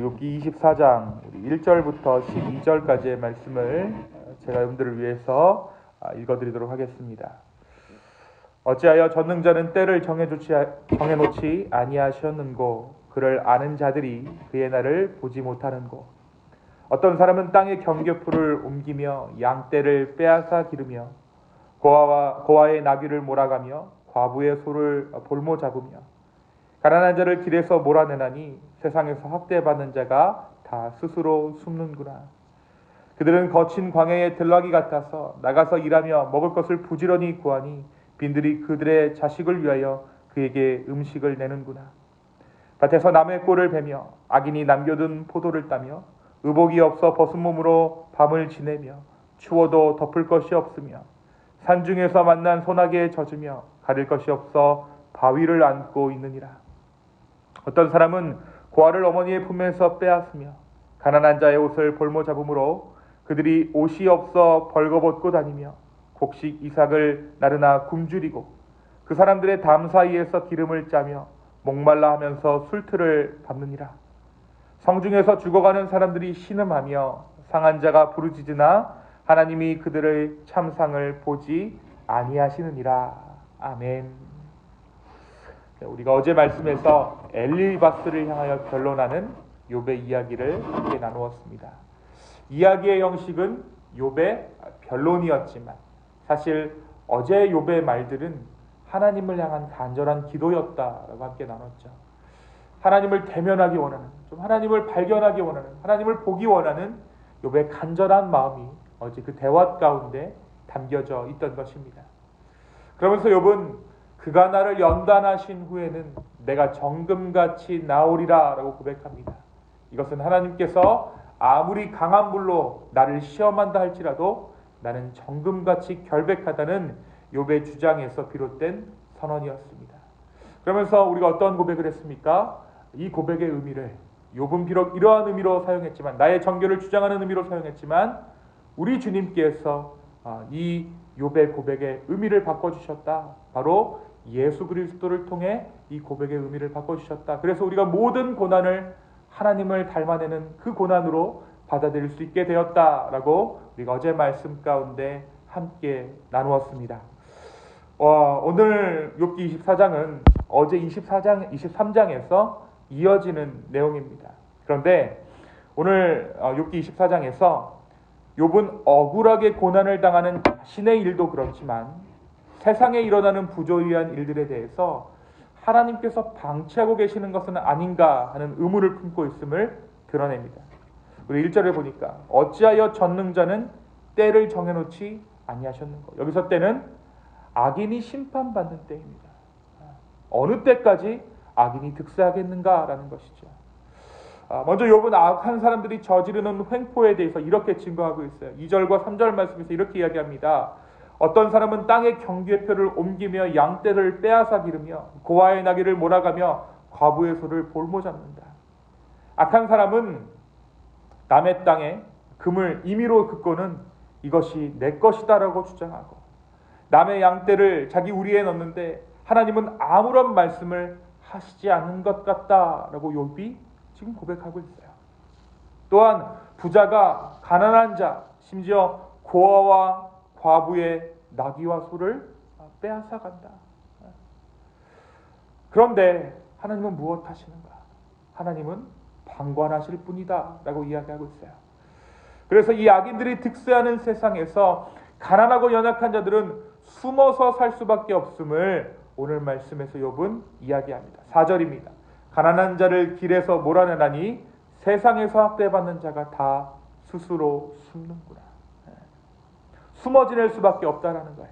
우리 욥기 24장 1절부터 12절까지의 말씀을 제가 여러분들을 위해서 아, 읽어드리도록 하겠습니다. 어찌하여 전능자는 때를 정해놓지 아니하셨는고 그를 아는 자들이 그의 날을 보지 못하는고 어떤 사람은 땅의 경계풀을 옮기며 양떼를 빼앗아 기르며 고아와 고아의 나귀를 몰아가며 과부의 소를 볼모 잡으며 가난한 자를 길에서 몰아내나니 세상에서 학대받는 자가 다 스스로 숨는구나. 그들은 거친 광야의 들락이 같아서 나가서 일하며 먹을 것을 부지런히 구하니 빈들이 그들의 자식을 위하여 그에게 음식을 내는구나. 밭에서 남의 꼴을 베며 악인이 남겨둔 포도를 따며 의복이 없어 벗은 몸으로 밤을 지내며 추워도 덮을 것이 없으며 산중에서 만난 소나기에 젖으며 가릴 것이 없어 바위를 안고 있느니라. 어떤 사람은 고아를 어머니의 품에서 빼앗으며 가난한 자의 옷을 볼모 잡음으로 그들이 옷이 없어 벌거벗고 다니며 곡식 이삭을 나르나 굶주리고 그 사람들의 담 사이에서 기름을 짜며 목말라 하면서 술틀을 밟느니라. 성중에서 죽어가는 사람들이 신음하며 상한 자가 부르짖으나 하나님이 그들의 참상을 보지 아니하시느니라. 아멘. 네, 우리가 어제 말씀에서 엘리바스를 향하여 변론하는 욥의 이야기를 함께 나누었습니다. 이야기의 형식은 욥의 변론이었지만 사실 어제 욥의 말들은 하나님을 향한 간절한 기도였다라고 함께 나눴죠. 하나님을 대면하기 원하는, 좀 하나님을 발견하기 원하는, 하나님을 보기 원하는 욥의 간절한 마음이 어제 그 대화 가운데 담겨져 있던 것입니다. 그러면서 욥은 그가 나를 연단하신 후에는 내가 정금같이 나오리라라고 고백합니다. 이것은 하나님께서 아무리 강한 불로 나를 시험한다 할지라도 나는 정금같이 결백하다는 욥의 주장에서 비롯된 선언이었습니다. 그러면서 우리가 어떤 고백을 했습니까? 이 고백의 의미를 욥은 비록 이러한 의미로 사용했지만 나의 정결을 주장하는 의미로 사용했지만 우리 주님께서 아, 이 욥의 고백의 의미를 바꿔 주셨다. 바로 예수 그리스도를 통해 이 고백의 의미를 바꿔주셨다. 그래서 우리가 모든 고난을 하나님을 닮아내는 그 고난으로 받아들일 수 있게 되었다라고 우리가 어제 말씀 가운데 함께 나누었습니다. 어, 오늘 욥기 24장은 어제 24장, 23장에서 이어지는 내용입니다. 그런데 오늘 어, 욥기 24장에서 욥은 억울하게 고난을 당하는 자신의 일도 그렇지만 세상에 일어나는 부조리한 일들에 대해서 하나님께서 방치하고 계시는 것은 아닌가 하는 의문을 품고 있음을 드러냅니다. 우리 1절에 보니까 어찌하여 전능자는 때를 정해놓지 아니하셨는가. 여기서 때는 악인이 심판받는 때입니다. 어느 때까지 악인이 득세하겠는가라는 것이죠. 아, 먼저 욥은 악한 사람들이 저지르는 횡포에 대해서 이렇게 증거하고 있어요. 2절과 3절 말씀에서 이렇게 이야기합니다. 어떤 사람은 땅의 경계표를 옮기며 양떼를 빼앗아 기르며 고아의 나귀를 몰아가며 과부의 소를 볼모 잡는다. 악한 사람은 남의 땅에 금을 임의로 긋고는 이것이 내 것이다라고 주장하고 남의 양떼를 자기 우리에 넣는데 하나님은 아무런 말씀을 하시지 않은 것 같다라고 욥이 지금 고백하고 있어요. 또한 부자가 가난한 자 심지어 고아와 과부의 나귀와 소를 빼앗아 간다. 그런데 하나님은 무엇 하시는가? 하나님은 방관하실 뿐이다. 라고 이야기하고 있어요. 그래서 이 악인들이 득세하는 세상에서 가난하고 연약한 자들은 숨어서 살 수밖에 없음을 오늘 말씀에서 욥은 이야기합니다. 4절입니다. 가난한 자를 길에서 몰아내나니 세상에서 학대받는 자가 다 스스로 숨는구나. 숨어 지낼 수밖에 없다라는 거예요.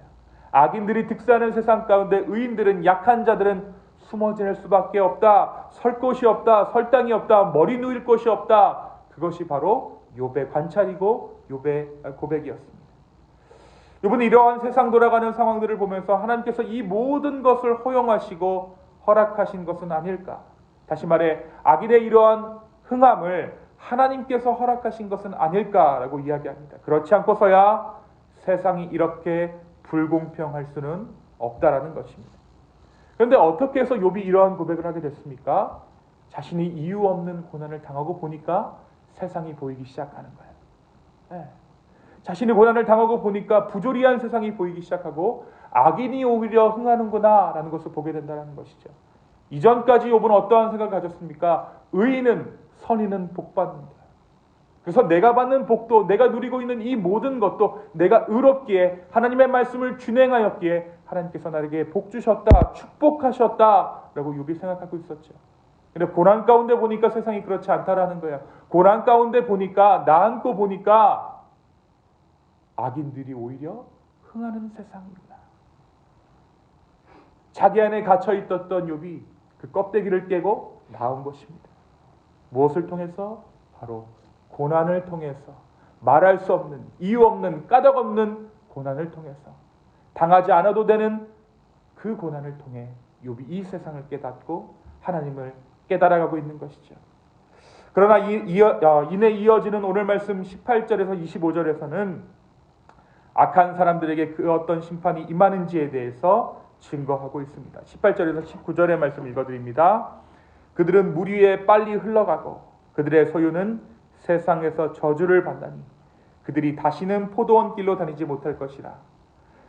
악인들이 득세하는 세상 가운데 의인들은 약한 자들은 숨어 지낼 수밖에 없다. 설 곳이 없다. 설 땅이 없다. 머리 누일 곳이 없다. 그것이 바로 욥의 관찰이고 욥의 고백이었습니다. 이번 이러한 세상 돌아가는 상황들을 보면서 하나님께서 이 모든 것을 허용하시고 허락하신 것은 아닐까? 다시 말해 악인의 이러한 흥함을 하나님께서 허락하신 것은 아닐까라고 이야기합니다. 그렇지 않고서야 세상이 이렇게 불공평할 수는 없다라는 것입니다. 그런데 어떻게 해서 욥이 이러한 고백을 하게 됐습니까? 자신이 이유 없는 고난을 당하고 보니까 세상이 보이기 시작하는 거예요. 예. 자신이 고난을 당하고 보니까 부조리한 세상이 보이기 시작하고 악인이 오히려 흥하는구나라는 것을 보게 된다는 것이죠. 이전까지 욥은 어떠한 생각을 가졌습니까? 의인은 선인은 복받는다. 그래서 내가 받는 복도 내가 누리고 있는 이 모든 것도 내가 의롭기에 하나님의 말씀을 준행하였기에 하나님께서 나에게 복 주셨다 축복하셨다라고 욥이 생각하고 있었죠. 근데 고난 가운데 보니까 세상이 그렇지 않다라는 거예요. 고난 가운데 보니까 나앉고 보니까 악인들이 오히려 흥하는 세상입니다. 자기 안에 갇혀 있었던 욥이 그 껍데기를 깨고 나온 것입니다. 무엇을 통해서? 바로 고난을 통해서 말할 수 없는 이유 없는 까닭 없는 고난을 통해서 당하지 않아도 되는 그 고난을 통해 욥이 이 세상을 깨닫고 하나님을 깨달아가고 있는 것이죠. 그러나 이, 어, 이내 이어지는 오늘 말씀 18절에서 25절에서는 악한 사람들에게 그 어떤 심판이 임하는지에 대해서 증거하고 있습니다. 18절에서 19절의 말씀 읽어드립니다. 그들은 물 위에 빨리 흘러가고 그들의 소유는 세상에서 저주를 받나니 그들이 다시는 포도원 길로 다니지 못할 것이라.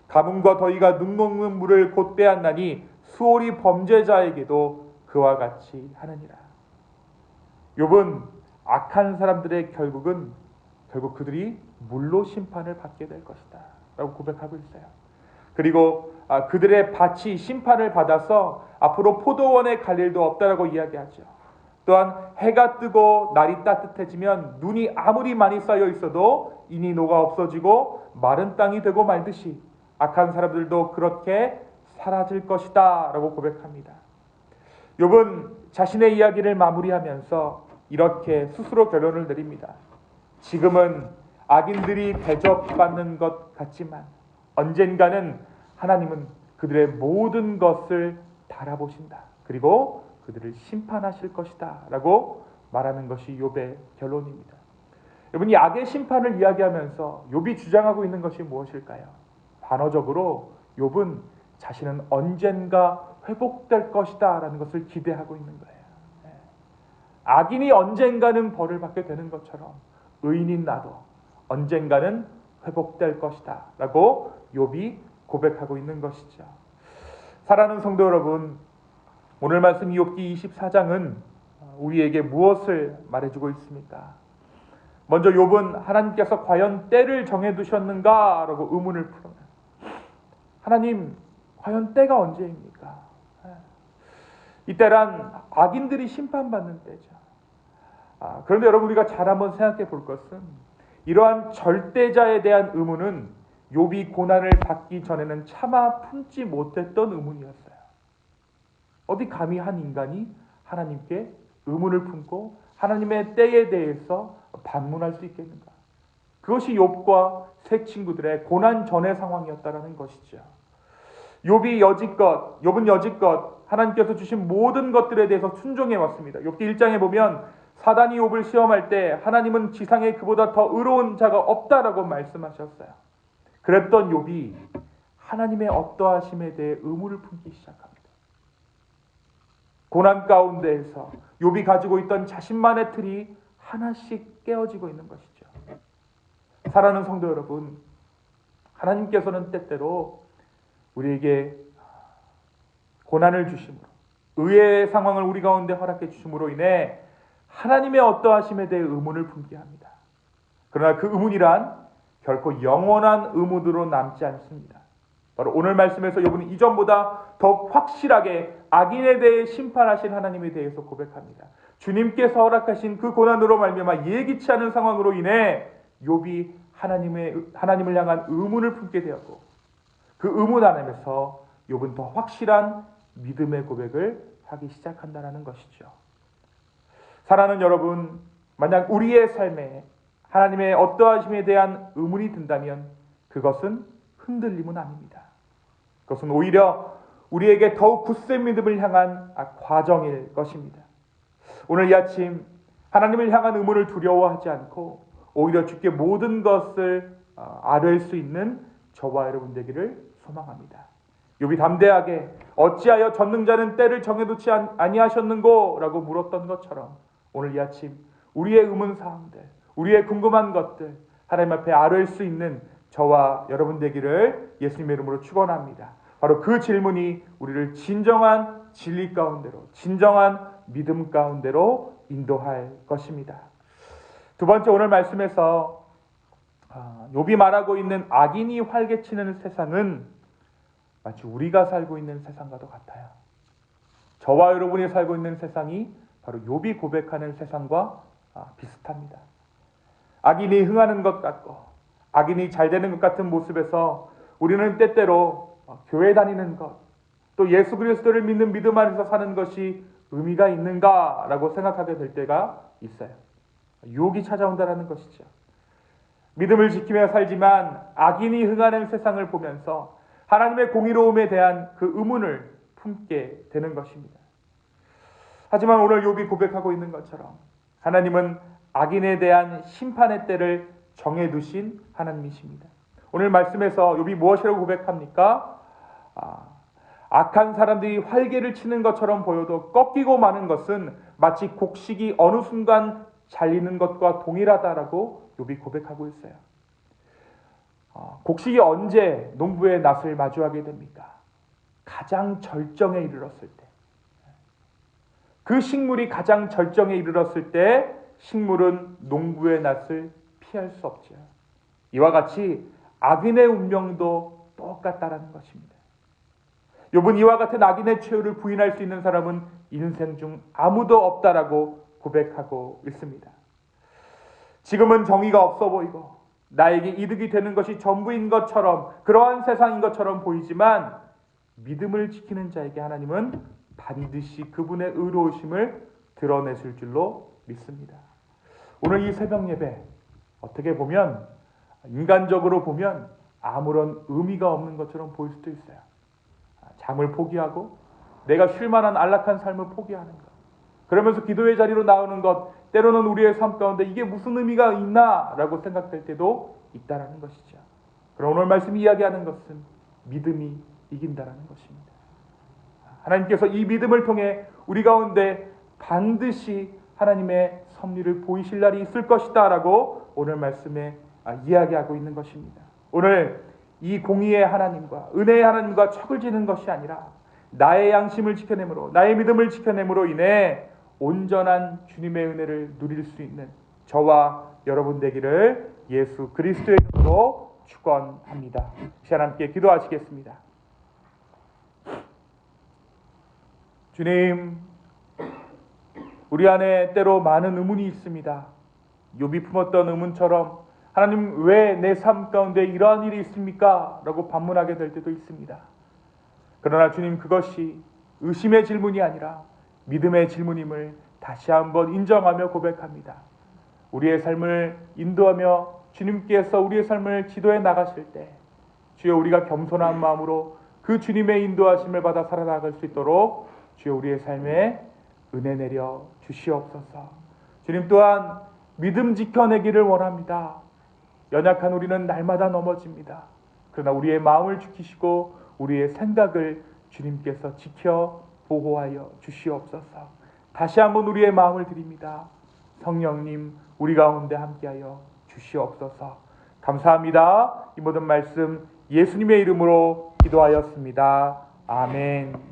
가뭄과 더위가 눈 녹는 물을 곧 빼앗나니 수월이 범죄자에게도 그와 같이 하느니라. 욥은 악한 사람들의 결국은 결국 그들이 물로 심판을 받게 될 것이다. 라고 고백하고 있어요. 그리고 아, 그들의 밭이 심판을 받아서 앞으로 포도원에 갈 일도 없다라고 이야기하죠. 또한 해가 뜨고 날이 따뜻해지면 눈이 아무리 많이 쌓여 있어도 이니 녹아 없어지고 마른 땅이 되고 말듯이 악한 사람들도 그렇게 사라질 것이다 라고 고백합니다. 욥은 자신의 이야기를 마무리하면서 이렇게 스스로 결론을 내립니다. 지금은 악인들이 대접받는 것 같지만 언젠가는 하나님은 그들의 모든 것을 달아보신다. 그리고 그들을 심판하실 것이다. 라고 말하는 것이 욥의 결론입니다. 여러분 이 악의 심판을 이야기하면서 욥이 주장하고 있는 것이 무엇일까요? 반어적으로 욥은 자신은 언젠가 회복될 것이다 라는 것을 기대하고 있는 거예요. 네. 악인이 언젠가는 벌을 받게 되는 것처럼 의인인 나도 언젠가는 회복될 것이다 라고 욥이 고백하고 있는 것이죠. 사랑하는 성도 여러분, 오늘 말씀 욥기 24장은 우리에게 무엇을 말해주고 있습니까? 먼저 욥은 하나님께서 과연 때를 정해 두셨는가라고 의문을 풀어요. 하나님, 과연 때가 언제입니까? 이때란 악인들이 심판받는 때죠. 아, 그런데 여러분 우리가 잘 한번 생각해 볼 것은 이러한 절대자에 대한 의문은 욥이 고난을 받기 전에는 차마 품지 못했던 의문이었어요. 어디 감히 한 인간이 하나님께 의문을 품고 하나님의 때에 대해서 반문할 수 있겠는가? 그것이 욥과 세 친구들의 고난 전의 상황이었다라는 것이죠. 욥이 여지껏 욥은 여지껏 하나님께서 주신 모든 것들에 대해서 순종해 왔습니다. 욥기 1장에 보면 사단이 욥을 시험할 때 하나님은 지상에 그보다 더 의로운 자가 없다라고 말씀하셨어요. 그랬던 욥이 하나님의 어떠하심에 대해 의무를 품기 시작합니다. 고난 가운데에서 욥이 가지고 있던 자신만의 틀이 하나씩 깨어지고 있는 것이죠. 사랑하는 성도 여러분, 하나님께서는 때때로 우리에게 고난을 주심으로 의의 상황을 우리 가운데 허락해 주심으로 인해 하나님의 어떠하심에 대해 의문을 품게 합니다. 그러나 그 의문이란 결코 영원한 의문으로 남지 않습니다. 바로 오늘 말씀에서 여러분은 이전보다 더 확실하게 악인에 대해 심판하신 하나님에 대해서 고백합니다. 주님께서 허락하신 그 고난으로 말미암아 예기치 않은 상황으로 인해 욥이 하나님의 하나님을 향한 의문을 품게 되었고 그 의문 안에서 욥은 더 확실한 믿음의 고백을 하기 시작한다는 것이죠. 사랑하는 여러분, 만약 우리의 삶에 하나님의 어떠하심에 대한 의문이 든다면 그것은 흔들림은 아닙니다. 그것은 오히려 우리에게 더욱 굳센 믿음을 향한 과정일 것입니다. 오늘 이 아침 하나님을 향한 의문을 두려워하지 않고 오히려 주께 모든 것을 어, 아뢰 수 있는 저와 여러분 되기를 소망합니다. 욥이 담대하게 어찌하여 전능자는 때를 정해놓지 아니- 아니하셨는고라고 물었던 것처럼 오늘 이 아침 우리의 의문 사항들, 우리의 궁금한 것들 하나님 앞에 아뢰일 수 있는 저와 여러분 되기를 예수님의 이름으로 축원합니다. 바로 그 질문이 우리를 진정한 진리 가운데로, 진정한 믿음 가운데로 인도할 것입니다. 두 번째 오늘 말씀에서 아, 욥이 말하고 있는 악인이 활개치는 세상은 마치 우리가 살고 있는 세상과도 같아요. 저와 여러분이 살고 있는 세상이 바로 욥이 고백하는 세상과 아, 비슷합니다. 악인이 흥하는 것 같고 악인이 잘 되는 것 같은 모습에서 우리는 때때로 어, 교회 다니는 것, 또 예수 그리스도를 믿는 믿음 안에서 사는 것이 의미가 있는가라고 생각하게 될 때가 있어요. 유혹이 찾아온다라는 것이죠. 믿음을 지키며 살지만 악인이 흥하는 세상을 보면서 하나님의 공의로움에 대한 그 의문을 품게 되는 것입니다. 하지만 오늘 욥이 고백하고 있는 것처럼 하나님은 악인에 대한 심판의 때를 정해 두신 하나님이십니다. 오늘 말씀에서 욥이 무엇이라고 고백합니까? 아, 악한 사람들이 활개를 치는 것처럼 보여도 꺾이고 마는 것은 마치 곡식이 어느 순간 잘리는 것과 동일하다라고 욥이 고백하고 있어요. 어, 곡식이 언제 농부의 낫을 마주하게 됩니까? 가장 절정에 이르렀을 때. 그 식물이 가장 절정에 이르렀을 때 식물은 농부의 낫을 피할 수 없죠. 이와 같이 악인의 운명도 똑같다라는 것입니다. 욥은 이와 같은 악인의 최후를 부인할 수 있는 사람은 인생 중 아무도 없다라고 고백하고 있습니다. 지금은 정의가 없어 보이고 나에게 이득이 되는 것이 전부인 것처럼 그러한 세상인 것처럼 보이지만 믿음을 지키는 자에게 하나님은 반드시 그분의 의로우심을 드러내실 줄로 믿습니다. 오늘 이 새벽 예배 어떻게 보면 인간적으로 보면 아무런 의미가 없는 것처럼 보일 수도 있어요. 잠을 포기하고 내가 쉴 만한 안락한 삶을 포기하는 것. 그러면서 기도의 자리로 나오는 것, 때로는 우리의 삶 가운데 이게 무슨 의미가 있나라고 생각될 때도 있다라는 것이죠. 그럼 오늘 말씀 이야기하는 것은 믿음이 이긴다라는 것입니다. 하나님께서 이 믿음을 통해 우리 가운데 반드시 하나님의 섭리를 보이실 날이 있을 것이다라고 오늘 말씀에 아, 이야기하고 있는 것입니다. 오늘 이 공의의 하나님과 은혜의 하나님과 척을 지는 것이 아니라 나의 양심을 지켜내므로 나의 믿음을 지켜내므로 인해 온전한 주님의 은혜를 누릴 수 있는 저와 여러분 되기를 예수 그리스도의 이름으로 축원합니다. 시간 함께 기도하시겠습니다. 주님, 우리 안에 때로 많은 의문이 있습니다. 욥이 품었던 의문처럼 하나님 왜 내 삶 가운데 이러한 일이 있습니까? 라고 반문하게 될 때도 있습니다. 그러나 주님 그것이 의심의 질문이 아니라 믿음의 질문임을 다시 한번 인정하며 고백합니다. 우리의 삶을 인도하며 주님께서 우리의 삶을 지도해 나가실 때 주여 우리가 겸손한 마음으로 그 주님의 인도하심을 받아 살아나갈 수 있도록 주여 우리의 삶에 은혜 내려 주시옵소서. 주님 또한 믿음 지켜내기를 원합니다. 연약한 우리는 날마다 넘어집니다. 그러나 우리의 마음을 지키시고 우리의 생각을 주님께서 지켜 보호하여 주시옵소서. 다시 한번 우리의 마음을 드립니다. 성령님, 우리 가운데 함께하여 주시옵소서. 감사합니다. 이 모든 말씀 예수님의 이름으로 기도하였습니다. 아멘.